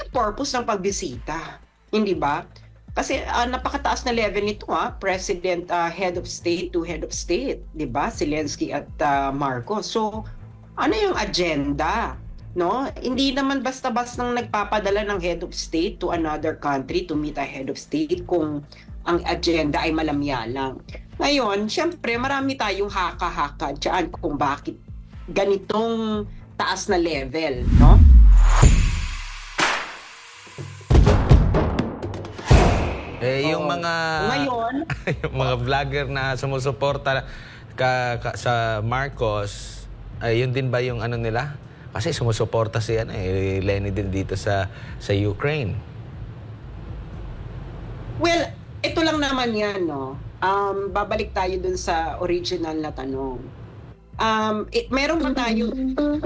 yung purpose ng pagbisita? Hindi ba? Kasi ah, napakataas na level nito ha, President ah, head of state to head of state, 'di ba? Zelensky at ah, Marcos. So, ano yung agenda? No? Hindi naman basta-basta nang nagpapadala ng head of state to another country to meet a head of state kung ang agenda ay malamya lang. Ngayon, syempre marami tayong haka-haka diyan kung bakit ganitong taas na level, no? Eh, yung Oo. mga Ngayon, yung mga vlogger na sumusuporta ka, ka- sa Marcos, ay yun din ba yung ano nila? Kasi sumusuporta si ano, eh, Lenny din dito sa sa Ukraine. Well, ito lang naman yan, no? Um, babalik tayo dun sa original na tanong. Um, eh, meron ba tayo,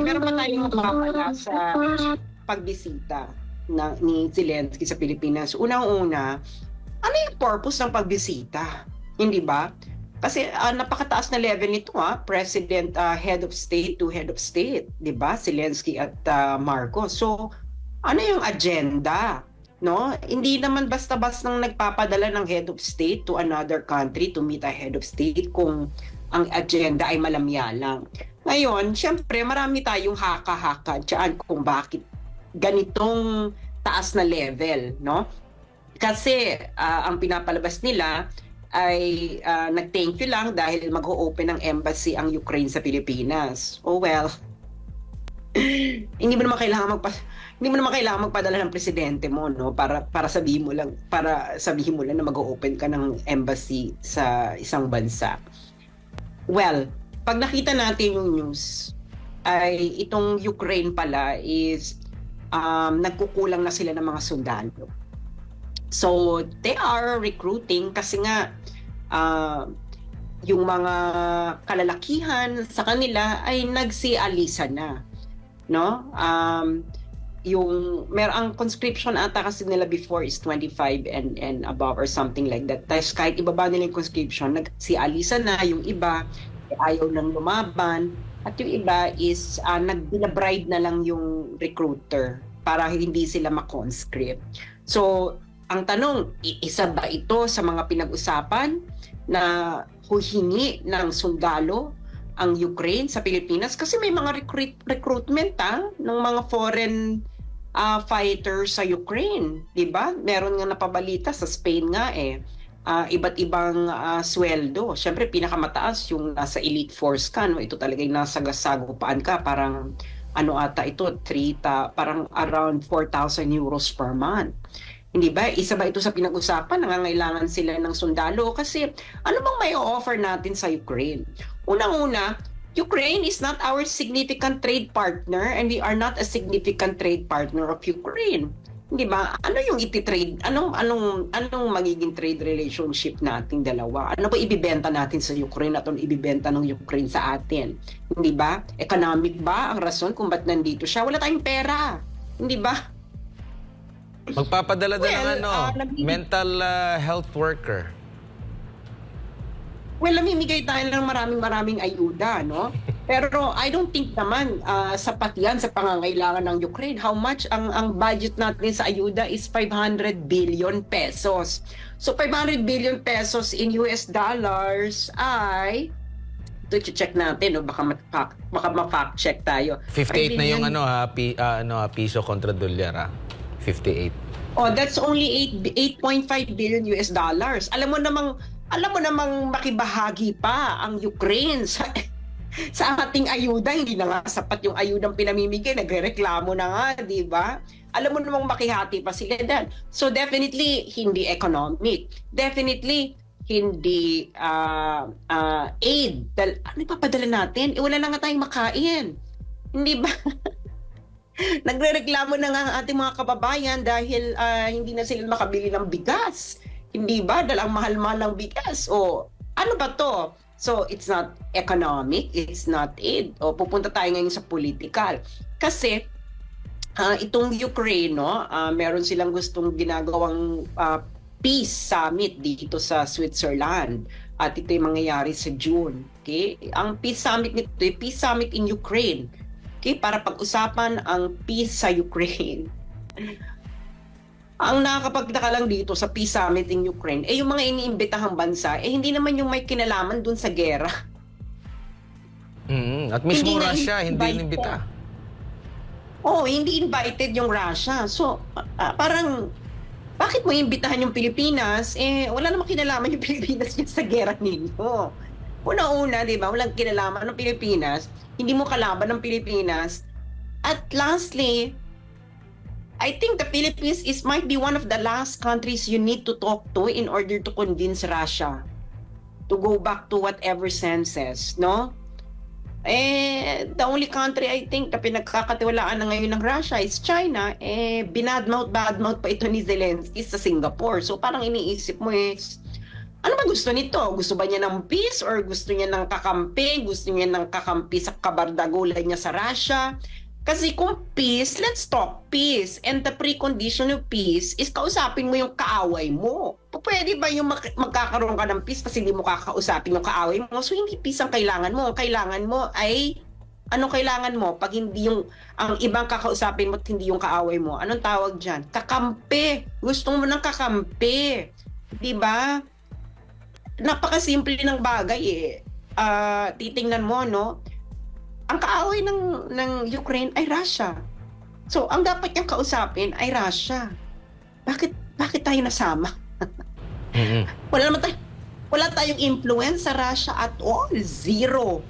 meron ba tayong mapapala sa pagbisita na, ni Zelensky sa Pilipinas? Unang-una, ano yung purpose ng pagbisita? Hindi ba? Kasi ah, napakataas na level nito ha, President ah, head of state to head of state, 'di ba? Zelensky at ah, Marcos. So, ano yung agenda? No? Hindi naman basta-basta nang nagpapadala ng head of state to another country to meet a head of state kung ang agenda ay malamya lang. Ngayon, syempre marami tayong haka-haka diyan kung bakit ganitong taas na level, no? Kasi ah, ang pinapalabas nila ay ah, nag-thank you lang dahil mag-o-open ng embassy ang Ukraine sa Pilipinas. Oh well. hindi mo naman kailangan magpa hindi mo naman kailangan magpadala ng presidente mo no para para sabihin mo lang para sabihin mo lang na mag-o-open ka ng embassy sa isang bansa. Well, pag nakita natin yung news ay itong Ukraine pala is um, nagkukulang na sila ng mga sundalo. So, they are recruiting kasi nga ah, yung mga kalalakihan sa kanila ay nagsialisa na. No? Um, yung mer ang conscription ata kasi nila before is 25 and and above or something like that. Tapos kahit ibaba nila yung conscription, nagsialisa na yung iba ayaw nang lumaban at yung iba is uh, nag-bribe na lang yung recruiter para hindi sila makonscript. So, ang tanong, isa ba ito sa mga pinag-usapan na huhingi ng sundalo ang Ukraine sa Pilipinas? Kasi may mga recruit, recruitment ah, ng mga foreign ah, fighters sa Ukraine. 'di ba? Meron nga napabalita sa Spain nga eh. Ah, iba't ibang ah, sweldo. Siyempre, pinakamataas yung nasa elite force ka. No? Ito talaga yung nasa gasagupaan ka. Parang ano ata ito, 3 ta, parang around 4,000 euros per month. Hindi ba? Isa ba ito sa pinag-usapan? Nangangailangan sila ng sundalo? Kasi ano bang may offer natin sa Ukraine? Unang-una, Ukraine is not our significant trade partner and we are not a significant trade partner of Ukraine. Hindi ba? Ano yung iti-trade? Anong anong anong magiging trade relationship nating dalawa? Ano ba ibibenta natin sa Ukraine at ano ibibenta ng Ukraine sa atin? Hindi ba? Economic ba ang rason kung ba't nandito siya? Wala tayong pera. Hindi ba? Magpapadala din ng Well, ano, ah, nag- mental ah, health worker. Well, namimigay tayo ng maraming maraming ayuda, no? Pero I don't think naman ah, sapat yan sa pangangailangan ng Ukraine. How much ang ang budget natin sa ayuda is 500 billion pesos. So 500 billion pesos in US dollars ay ito check natin no baka ma- baka ma-fact check tayo. 58 na yung ano ha, pi, ah, ano ha, piso kontra dolyar ha. 58. Oh, that's only 8 8.5 billion US dollars. Alam mo namang alam mo namang makibahagi pa ang Ukraine sa sa ating ayuda, hindi na nga sapat yung ayudang pinamimigay, nagrereklamo na nga, di ba? Alam mo namang makihati pa sila dyan. So definitely, hindi economic. Definitely, hindi ah ah, aid. Dal ano ipapadala natin? Eh, wala na nga tayong makain. Hindi ba? Nagrereklamo na nga ang ating mga kababayan dahil ah, hindi na sila makabili ng bigas. Hindi ba? Dahil ang mahal-mahal ng bigas. O ano ba to? So, it's not economic, it's not aid. O pupunta tayo ngayon sa political. Kasi ah, itong Ukraine, no, ah, meron silang gustong ginagawang ah, peace summit dito sa Switzerland. At ito yung mangyayari sa June. Okay? Ang peace summit nito, peace summit in Ukraine. Okay, para pag-usapan ang peace sa Ukraine. Ang nakakapagtaka lang dito sa Peace Summit in Ukraine, eh yung mga iniimbitahang bansa, eh hindi naman yung may kinalaman dun sa gera. Mm, At mismo Hindi Russia, hindi inimbita. Oo, hindi invited yung Russia. So, ah, parang, bakit mo imbitahan yung Pilipinas? Eh, wala namang kinalaman yung Pilipinas sa gera ninyo. Una-una, di ba, walang kinalaman ng Pilipinas. Hindi mo kalaban ng Pilipinas. At lastly, I think the Philippines is might be one of the last countries you need to talk to in order to convince Russia to go back to whatever senses, no? Eh, the only country I think na pinagkakatiwalaan na ngayon ng Russia is China. Eh, binadmouth, badmouth pa ito ni Zelensky sa Singapore. So parang iniisip mo is, ano ba gusto nito? Gusto ba niya ng peace or gusto niya ng kakampi? Gusto niya ng kakampi sa kabardagulay niya sa Russia? Kasi kung peace, let's talk peace. And the precondition of peace is kausapin mo yung kaaway mo. Pwede ba yung mag- magkakaroon ka ng peace kasi hindi mo kakausapin yung kaaway mo? So hindi peace ang kailangan mo. Ang kailangan mo ay anong kailangan mo pag hindi yung ang ibang kakausapin mo at hindi yung kaaway mo? Anong tawag diyan? Kakampi. Gusto mo ng kakampi. 'Di ba? Napakasimple ng bagay eh. Ah, titingnan mo no, ang kaaway ng ng Ukraine ay Russia. So, ang dapat niyang kausapin ay Russia. Bakit bakit tayo nasama? Mm-mm. Wala naman tayo wala tayong influence sa Russia at all. Zero.